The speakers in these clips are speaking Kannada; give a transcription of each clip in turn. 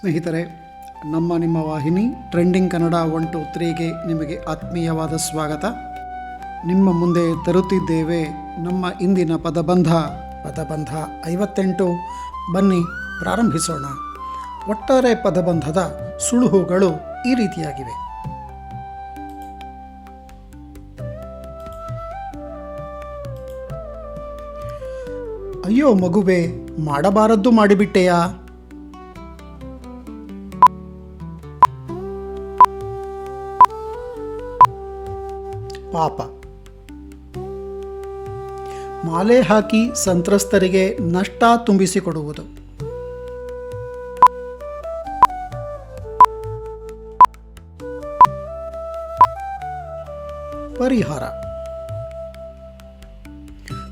ಸ್ನೇಹಿತರೆ, ನಮ್ಮ ನಿಮ್ಮ ವಾಹಿನಿ ಟ್ರೆಂಡಿಂಗ್ ಕನ್ನಡ ಒನ್ ಟು ತ್ರೀಗೆ ನಿಮಗೆ ಆತ್ಮೀಯವಾದ ಸ್ವಾಗತ. ನಿಮ್ಮ ಮುಂದೆ ತರುತ್ತಿದ್ದೇವೆ ನಮ್ಮ ಇಂದಿನ ಪದಬಂಧ. ಪದಬಂಧ ಐವತ್ತೆಂಟು. ಬನ್ನಿ, ಪ್ರಾರಂಭಿಸೋಣ. ಒಟ್ಟಾರೆ ಪದಬಂಧದ ಸುಳುಹುಗಳು ಈ ರೀತಿಯಾಗಿವೆ. ಅಯ್ಯೋ ಮಗುವೆ, ಮಾಡಬಾರದ್ದು ಮಾಡಿಬಿಟ್ಟೆಯಾ? ಪಾಪ. ಮಾಲೆ ಹಾಕಿ ಸಂತ್ರಸ್ತರಿಗೆ ನಷ್ಟ ತುಂಬಿಸಿಕೊಡುವುದು. ಪರಿಹಾರ.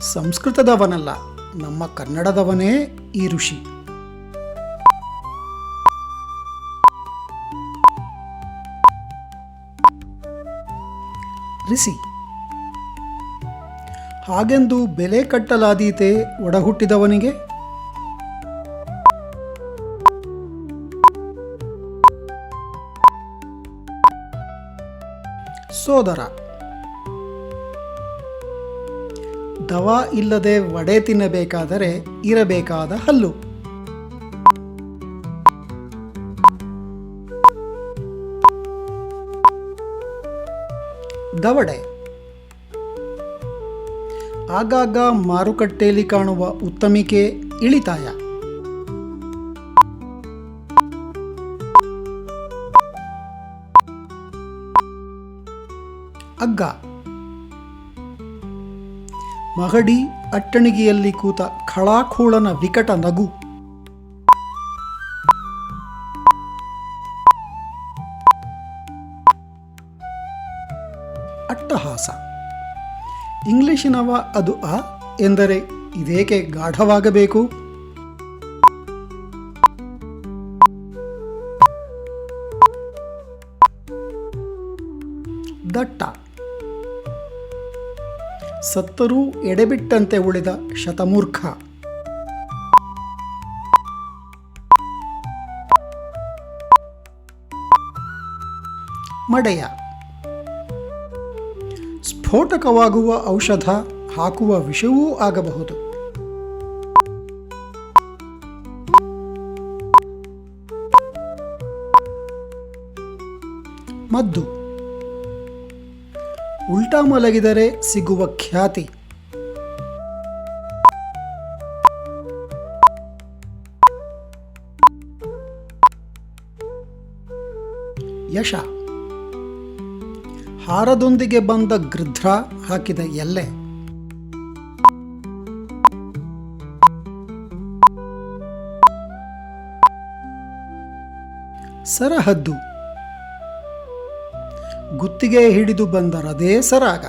ಸಂಸ್ಕೃತದವನಲ್ಲ ನಮ್ಮ ಕನ್ನಡದವನೇ ಈ ಋಷಿ. ರಿಸಿ. ಹಾಗೆಂದು ಬೆಲೆ ಕಟ್ಟಲಾದೀತೆ ಒಡಹುಟ್ಟಿದವನಿಗೆ? ಸೋದರ ದವಾ ಇಲ್ಲದೆ ವಡೆ ತಿನ್ನಬೇಕಾದರೆ ಇರಬೇಕಾದ ಹಲ್ಲು. ದವಡೆ ಆಗಾಗ ಮಾರುಕಟ್ಟೆಯಲ್ಲಿ ಕಾಣುವ ಉತ್ತಮಿಕೆ ಇಳಿತಾಯ. ಅಗ್ಗ. ಮಹಡಿ ಅಟ್ಟಣಿಗೆಯಲ್ಲಿ ಕೂತ ಖಳಾಖೋಳನ ವಿಕಟ ನಗು. ಇಂಗ್ಲಿಶಿನವ ಅದು ಅ ಎಂದರೆ ಇದೇಕೆ ಗಾಢವಾಗಬೇಕು? ದಟ್ಟ. ಸತ್ತರೂ ಎಡೆಬಿಟ್ಟಂತೆ ಉಳಿದ ಶತಮೂರ್ಖ. ಮಡೆಯ. ಸ್ಫೋಟಕವಾಗುವ ಔಷಧ ಹಾಕುವ ವಿಷವೂ ಆಗಬಹುದು. ಮದ್ದು. ಉಲ್ಟಾ ಮಲಗಿದರೆ ಸಿಗುವ ಖ್ಯಾತಿ. ಯಶ. ಹಾರದೊಂದಿಗೆ ಬಂದ ಗೃಧ್ರ ಹಾಕಿದ ಎಲ್ಲೆ ಸರಹದ್ದು. ಗುತ್ತಿಗೆ ಹಿಡಿದು ಬಂದರದೇ ಸರಾಗ.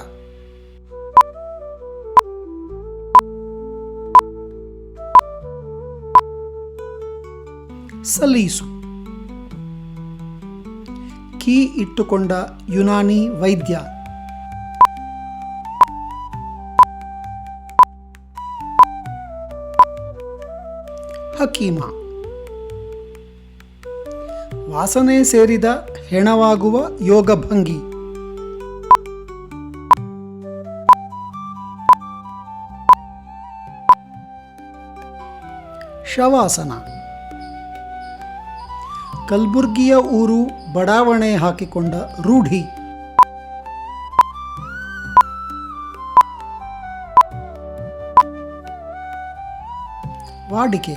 ಸಲೀಸು. ಕೀ ಇಟ್ಟುಕೊಂಡ ಯುನಾನಿ ವೈದ್ಯ. ಹಕೀಮ. ವಾಸನೆ ಸೇರಿದ ಹೆಣವಾಗುವ ಯೋಗಭಂಗಿ. ಶವಾಸನ. ಕಲ್ಬುರ್ಗಿಯ ಊರು ಬಡಾವಣೆ ಹಾಕಿಕೊಂಡ ರೂಢಿ. ವಾಡಿಕೆ.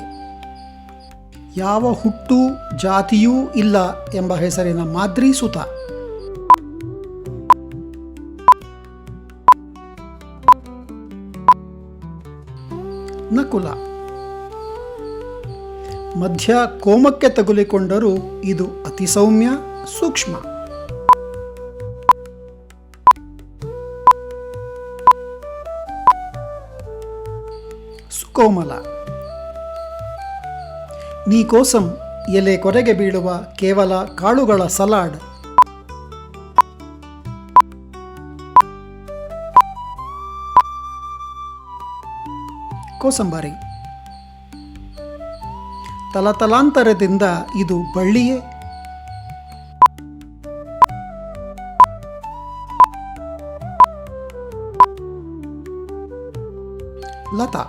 ಯಾವ ಹುಟ್ಟು ಜಾತಿಯೂ ಇಲ್ಲ ಎಂಬ ಹೆಸರಿನ ಮಾದ್ರಿ ಸುತ. ನಕುಲ. ಮಧ್ಯ ಕೋಮಕ್ಕೆ ತಗುಲಿಕೊಂಡರೂ ಇದು ಅತಿ ಸೌಮ್ಯ ಸೂಕ್ಷ್ಮ. ಸುಕೋಮಲ. ನೀ ಕೋಸಂ ಎಲೆ ಕೊರೆಗೆ ಬೀಳುವ ಕೇವಲ ಕಾಳುಗಳ ಸಲಾಡ್. ಕೋಸಂಬರಿ. ತಲತಲಾಂತರದಿಂದ ಇದು ಬಳ್ಳಿಯೇ. ಲತಾ.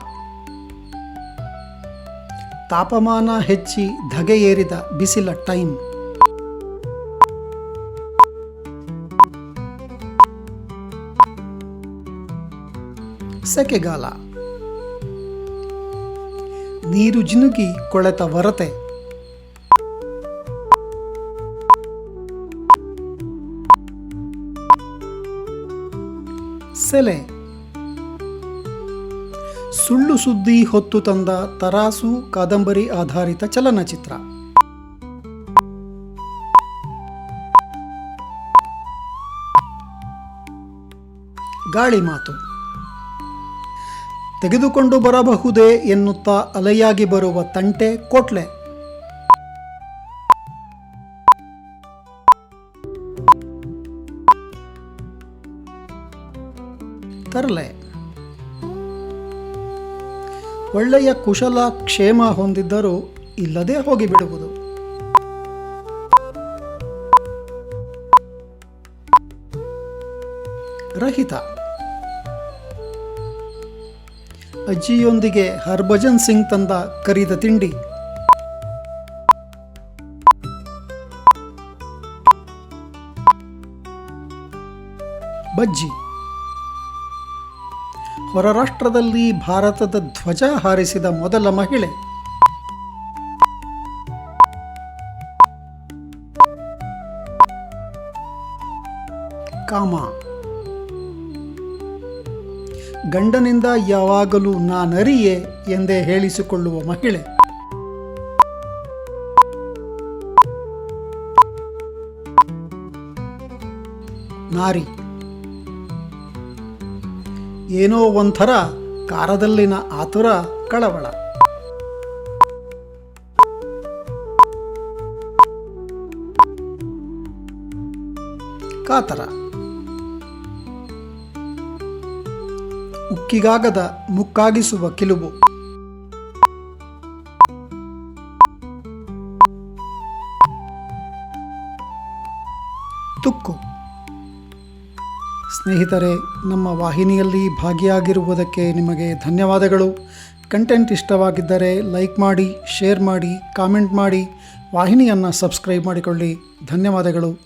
ತಾಪಮಾನ ಹೆಚ್ಚಿ ಧಗೆ ಏರಿದ ಬಿಸಿಲ ಟೈಮ್. ಸೆಕೆಗಾಲ. ನೀರು ಜಿನುಗಿ ಕೊಳೆತ ವರತೆ ಸೆಲೆ. ಸುಳ್ಳು ಸುದ್ದಿ ಹೊತ್ತು ತಂದ ತರಾಸು ಕಾದಂಬರಿ ಆಧಾರಿತ ಚಲನಚಿತ್ರ. ಗಾಳಿ ಮಾತು. ತೆಗೆದುಕೊಂಡು ಬರಬಹುದೇ ಎನ್ನುತ್ತಾ ಅಲೆಯಾಗಿ ಬರುವ ತಂಟೆ ಕೋಟ್ಲೆ. ತರಲೆ. ಒಳ್ಳೆಯ ಕುಶಲ ಕ್ಷೇಮ ಹೊಂದಿದ್ದರೂ ಇಲ್ಲದೆ ಹೋಗಿಬಿಡುವುದು. ರಹಿತ. ಅಜ್ಜಿಯೊಂದಿಗೆ ಹರ್ಭಜನ್ ಸಿಂಗ್ ತಂದ ಕರಿದ ತಿಂಡಿ. ಬಜ್ಜಿ. ಹೊರ ರಾಷ್ಟ್ರದಲ್ಲಿ ಭಾರತದ ಧ್ವಜ ಹಾರಿಸಿದ ಮೊದಲ ಮಹಿಳೆ. ಕಾಮ. ಗಂಡನಿಂದ ಯಾವಾಗಲೂ ನಾನರಿಯೇ ಎಂದೇ ಹೇಳಿಸಿಕೊಳ್ಳುವ ಮಹಿಳೆ. ನಾರಿ. ಏನೋ ಒಂಥರ ಕಾರದಲ್ಲಿನ ಆತುರ ಕಳವಳ. ಕಾತರ. ಉಕ್ಕಿಗಾಗದ ಮುಕ್ಕಾಗಿಸುವ ಕಿಲುಬು. ಸ್ನೇಹಿತರೆ, ನಮ್ಮ ವಾಹಿನಿಯಲ್ಲಿ ಭಾಗಿಯಾಗಿರುವುದಕ್ಕೆ ನಿಮಗೆ ಧನ್ಯವಾದಗಳು. ಕಂಟೆಂಟ್ ಇಷ್ಟವಾಗಿದ್ದರೆ ಲೈಕ್ ಮಾಡಿ, ಶೇರ್ ಮಾಡಿ, ಕಾಮೆಂಟ್ ಮಾಡಿ, ವಾಹಿನಿಯನ್ನು ಸಬ್ಸ್ಕ್ರೈಬ್ ಮಾಡಿಕೊಳ್ಳಿ. ಧನ್ಯವಾದಗಳು.